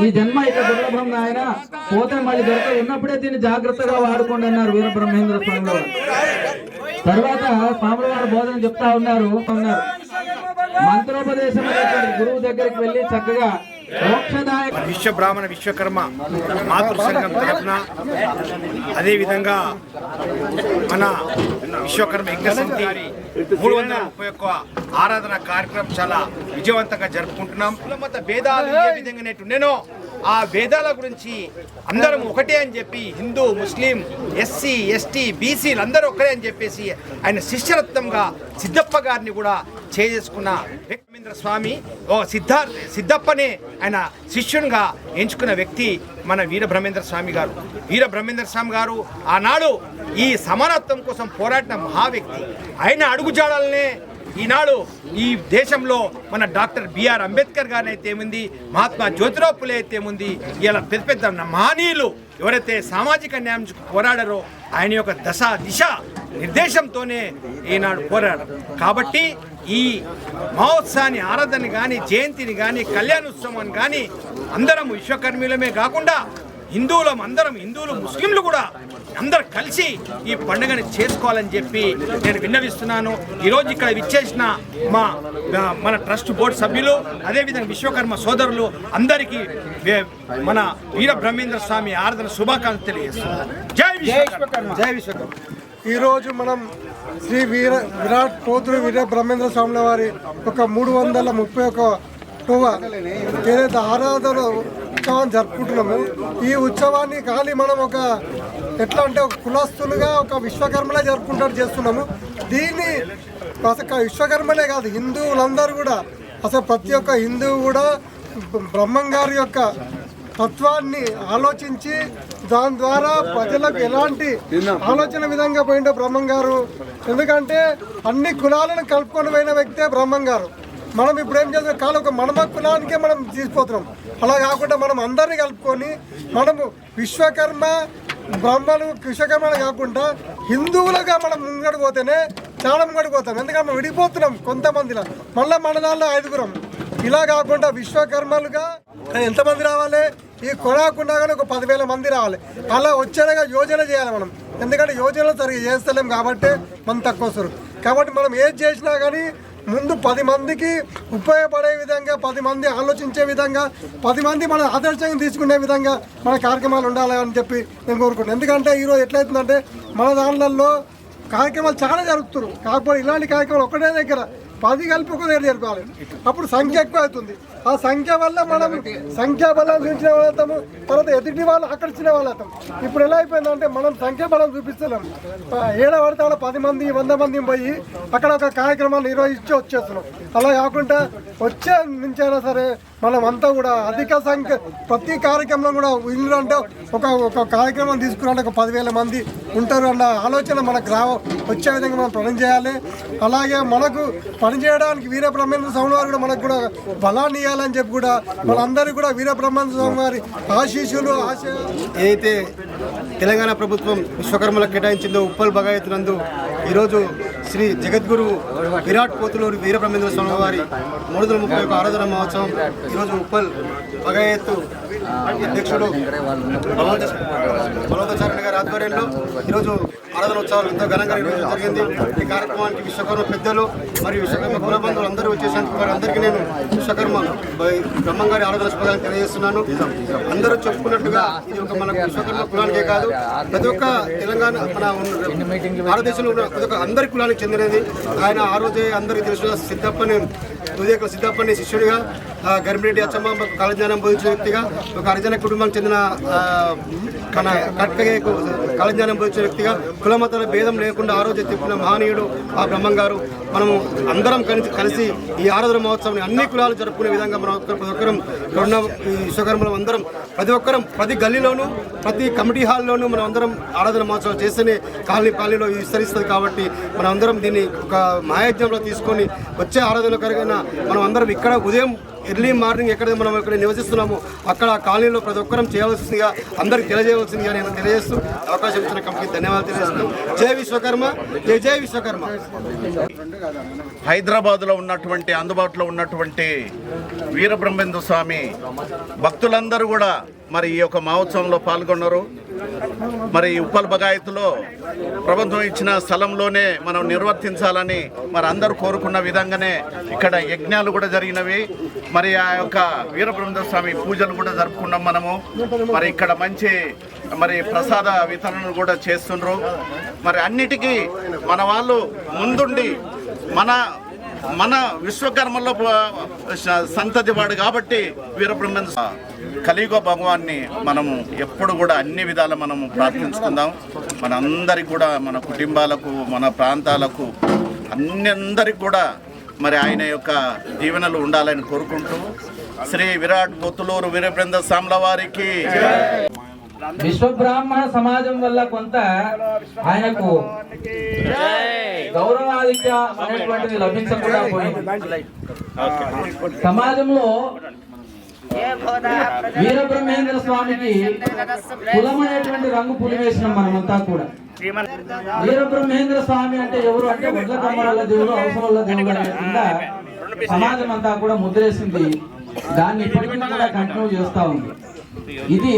ఈ జన్మ ఇక దుర్లభం నాయన. పోతే మళ్ళీ దొరక ఉన్నప్పుడే దీన్ని జాగ్రత్తగా వాడుకోండి అన్నారు వీరబ్రహ్మేంద్ర స్వామి తర్వాత స్వాముల వారు బోధన చెప్తా ఉన్నారు. ఉన్నారు. మంత్రోపదేశం గురువు దగ్గరికి వెళ్ళి చక్కగా విశ్వ బ్రాహ్మణ విశ్వకర్మ మాతృ సంఘం తరఫున అదేవిధంగా మన విశ్వకర్మ యజ్ఞ సమితి మూడు వందల ముప్పై ఒక్క ఆరాధన కార్యక్రమం చాలా విజయవంతంగా జరుపుకుంటున్నాం. కులమత భేదాలు ఏ విధంగా ఆ భేదాల గురించి అందరం ఒకటే అని చెప్పి హిందూ ముస్లిం ఎస్సీ ఎస్టీ బీసీలు అందరూ ఒకటే అని చెప్పేసి ఆయన శిష్యరత్నంగా సిద్ధప్ప గారిని కూడా చేసుకున్న వ్యక్తిమేంద్ర స్వామి ఓ సిద్ధార్థ సిద్ధప్పనే ఆయన శిష్యునిగా ఎంచుకున్న వ్యక్తి మన వీర బ్రహ్మేంద్ర స్వామి గారు. వీర బ్రహ్మేంద్ర స్వామి గారు ఆనాడు ఈ సమానత్వం కోసం పోరాడిన మహా వ్యక్తి ఆయన అడుగుజాడలనే ఈనాడు ఈ దేశంలో మన డాక్టర్ బిఆర్ అంబేద్కర్ గారిని అయితే ఏముంది మహాత్మా జ్యోతిరావు పులే అయితే ఏముంది ఇలా పెద్ద పెద్ద మహనీయులు ఎవరైతే సామాజిక న్యాయం పోరాడారో ఆయన యొక్క దశ దిశ నిర్దేశంతోనే ఈనాడు పోరాడారు కాబట్టి ఈ మహోత్సవాన్ని ఆరాధన కానీ జయంతిని కానీ కళ్యాణోత్సవాన్ని కానీ అందరం విశ్వకర్మీలమే కాకుండా హిందువులం అందరం హిందువులు ముస్లింలు కూడా అందరు కలిసి ఈ పండుగని చేసుకోవాలని చెప్పి నేను విన్నవిస్తున్నాను. ఈరోజు ఇక్కడ విచ్చేసిన మా మన ట్రస్ట్ బోర్డు సభ్యులు అదేవిధంగా విశ్వకర్మ సోదరులు అందరికీ మన వీర బ్రహ్మేంద్ర స్వామి ఆరాధన శుభాకాంక్షలు తెలియజేస్తున్నాను. జై విశ్వకర్మ. జై విశ్వకర్మ. ఈరోజు మనం శ్రీ వీర విరాట్ పోతుడు వీర బ్రహ్మేంద్ర స్వామి వారి ఒక మూడు వందల ముప్పై ఒక ఏదైతే ఆరాధన ఉత్సవాన్ని జరుపుకుంటున్నాము. ఈ ఉత్సవాన్ని కానీ మనం ఒక ఎట్లా అంటే ఒక కులస్తులుగా ఒక విశ్వకర్మలే జరుపుకుంటారు చేస్తున్నాము. దీన్ని అసలు విశ్వకర్మలే కాదు హిందువులందరూ కూడా అసలు ప్రతి ఒక్క హిందువు కూడా బ్రహ్మం గారి యొక్క తత్వాన్ని ఆలోచించి దాని ద్వారా ప్రజలకు ఎలాంటి ఆలోచన విధంగా పోయిండో బ్రహ్మం గారు ఎందుకంటే అన్ని కులాలను కలుపుకొని పోయిన వ్యక్తే బ్రహ్మం గారు మనం ఇప్పుడు ఏం చేస్తున్నాం? కాలం ఒక మన కులానికే మనం తీసుకుపోతున్నాం అలా కాకుండా మనం అందరినీ కలుపుకొని మనము విశ్వకర్మ బ్రహ్మలు విశ్వకర్మలు కాకుండా హిందువులుగా మనం ముంగడు పోతేనే చాలా ముంగడు పోతాం. ఎందుకంటే మనం విడిపోతున్నాం కొంతమందిలా. మళ్ళీ మన దానిలో ఐదుగురం. ఇలా కాకుండా విశ్వకర్మలుగా ఎంతమంది రావాలి? ఈ కొనాకుండా కానీ ఒక పదివేల మంది రావాలి. అలా వచ్చేలాగా యోజన చేయాలి మనం. ఎందుకంటే యోజనలు సరిగ్గా చేస్తలేం కాబట్టి మనం తక్కువ వస్తారు కాబట్టి మనం ఏది చేసినా కానీ ముందు పది మందికి ఉపయోగపడే విధంగా పది మంది ఆలోచించే విధంగా పది మంది మన ఆదర్శంగా తీసుకునే విధంగా మన కార్యక్రమాలు ఉండాలి అని చెప్పి నేను కోరుకుంటున్నాను. ఎందుకంటే ఈరోజు ఎట్లయితుందంటే మన దానిలలో కార్యక్రమాలు చాలా జరుగుతున్నారు. కాకపోతే ఇలాంటి కార్యక్రమాలు ఒకటే దగ్గర పది కలిపి ఒక దగ్గర జరపాలి అప్పుడు సంఖ్య ఎక్కువ అవుతుంది. ఆ సంఖ్య వల్ల మనం సంఖ్యా బలం చూసిన వాళ్ళతాము తర్వాత ఎదుటి వాళ్ళు ఆకర్షించిన వాళ్ళతాం ఇప్పుడు ఎలా అయిపోయిందంటే మనం సంఖ్య బలం చూపిస్తున్నాం. ఏడ పడితే అలా పది మంది వంద మంది పోయి అక్కడ ఒక కార్యక్రమాలు నిర్వహించి వచ్చేస్తున్నాం. అలా కాకుండా వచ్చే నుంచైనా సరే మనం అంతా కూడా అధిక సంఖ్య ప్రతి కార్యక్రమంలో కూడా ఇల్లు అంటే ఒక ఒక కార్యక్రమం తీసుకురావడానికి ఒక పదివేల మంది ఉంటారు అన్న ఆలోచన మనకు రావ వచ్చే విధంగా మనం పని చేయాలి. అలాగే మనకు పని చేయడానికి వీర బ్రహ్మేంద్ర స్వామి వారు కూడా మనకు కూడా బలాన్ని ఇవ్వాలని చెప్పి కూడా మనందరూ కూడా వీర బ్రహ్మేంద్ర స్వామి వారి ఆశీస్సులు ఆశ ఏదైతే తెలంగాణ ప్రభుత్వం విశ్వకర్మలకు కేటాయించిందో ఉప్పల్ భగాయత్నందు ఈరోజు శ్రీ జగద్గురు విరాట్ కోతులూరు వీరబ్రహ్మేంద్ర స్వామి వారి మూడు వందల ముప్పై ఒక ఆరాధన మహోత్సవం ఈరోజు ఉప్పల్ పగయత్తు అధ్యక్షుడు బలవంతచారణ గారి ఆధ్వర్యంలో ఈరోజు ఆరాధన ఉత్సవాలు ఎంతో ఘనంగా నిర్వహించడం జరిగింది. ఈ కార్యక్రమానికి విశ్వకర్మ పెద్దలు మరియు విశ్వకర్మ కుల బంధువులు అందరూ వచ్చేసరికి వారి అందరికీ నేను విశ్వకర్మ బ్రహ్మంగారి ఆరాధన శుభాకాంక్షలు తెలియజేస్తున్నాను. అందరూ చెప్పుకున్నట్టుగా ఇది ఒక మన విశ్వకర్మ కులానికే కాదు. ప్రతి ఒక్క తెలంగాణ మన భారతదేశంలో ఉన్న ప్రతి ఒక్క అందరి కులానికి చెందినది. ఆయన ఆ రోజే అందరికీ తెలిసిన సిద్ధప్పని ఉదయకుల సిద్ధప్పని శిష్యుడిగా గర్భిరెడ్డి అచ్చమ్మ కళజ్ఞానం బోధించిన వ్యక్తిగా ఒక హరిజన కుటుంబానికి చెందిన మన కట్కయ్యకు కాలజ్ఞానం బోధించిన వ్యక్తిగా కులమతాల భేదం లేకుండా ఆ రోజు చెప్పిన మహనీయుడు ఆ బ్రహ్మం గారు మనము అందరం కలిసి కలిసి ఈ ఆరాధన మహోత్సవాన్ని అన్ని కులాలు జరుపుకునే విధంగా మనం ప్రతి ఒక్కరం ఇక్కడ ఈ విశ్వకర్మలం అందరం ప్రతి ఒక్కరం ప్రతి గల్లీలోనూ ప్రతి కమిటీ హాల్లోనూ మనం అందరం ఆరాధన మహోత్సవం చేస్తేనే కాలనీ పాలనీలో విస్తరిస్తుంది కాబట్టి మనం అందరం దీన్ని ఒక మహాయజ్ఞంలో తీసుకొని వచ్చే ఆరాధన కరిగిన మనం అందరం ఇక్కడ ఉదయం ఎర్లీ మార్నింగ్ ఎక్కడ మనం ఇక్కడ నివసిస్తున్నామో అక్కడ ఆ కాలనీలో ప్రతి ఒక్కరం చేయవలసిందిగా అందరికి తెలియజేయవలసిందిగా నేను తెలియజేస్తూ అవకాశం ఇచ్చిన కంపెనీకి ధన్యవాదాలు తెలియజేస్తున్నాను. జై విశ్వకర్మ జై జై విశ్వకర్మ. హైదరాబాద్లో ఉన్నటువంటి అందుబాటులో ఉన్నటువంటి వీరబ్రహ్మేందు స్వామి భక్తులందరూ కూడా మరి ఈ యొక్క మహోత్సవంలో పాల్గొన్నారు. మరి ఉప్పల్ బగాయత్లో ప్రభుత్వం ఇచ్చిన స్థలంలోనే మనం నిర్వర్తించాలని మరి అందరూ కోరుకున్న విధంగానే ఇక్కడ యజ్ఞాలు కూడా జరిగినవి. మరి ఆ యొక్క వీరబ్రహ్మేంద్ర స్వామి పూజలు కూడా జరుపుకున్నాం మనము. మరి ఇక్కడ మంచి మరి ప్రసాద వితరణలు కూడా చేస్తుండ్రు. మరి అన్నిటికీ మన వాళ్ళు ముందుండి మన మన విశ్వకర్మలో సంతతి వాడు కాబట్టి వీరబ్రహ్మేంద్ర స్వా- కలియుగ భగవాన్ని మనము ఎప్పుడు కూడా అన్ని విధాల మనము ప్రార్థించుకుందాం. మనందరికి కూడా మన కుటుంబాలకు మన ప్రాంతాలకు అన్ని అందరికి కూడా మరి ఆయన యొక్క దీవెనలు ఉండాలని కోరుకుంటూ శ్రీ విరాట్ పొత్తులూరు వీరబ్రహ్మ సామ్ల వారికి. విశ్వ బ్రాహ్మణ సమాజం వల్ల కొంత ఆయనకు గౌరవాధిక్య అనేటువంటిది లభించకుండా పోయింది. సమాజంలో వీరబ్రహ్మేంద్ర స్వామికి కులం అనేటువంటి రంగు పులివేసినాం మనమంతా కూడా. వీరబ్రహ్మేంద్ర స్వామి అంటే ఎవరు అంటే వడ్ల కమ్మరాల దేవుడు అవసరాల దేవుడు అనే కింద సమాజం అంతా కూడా ముద్రేసింది. దాన్ని ఇప్పటికీ కూడా కంటిన్యూ చేస్తా ఉంది. ఇది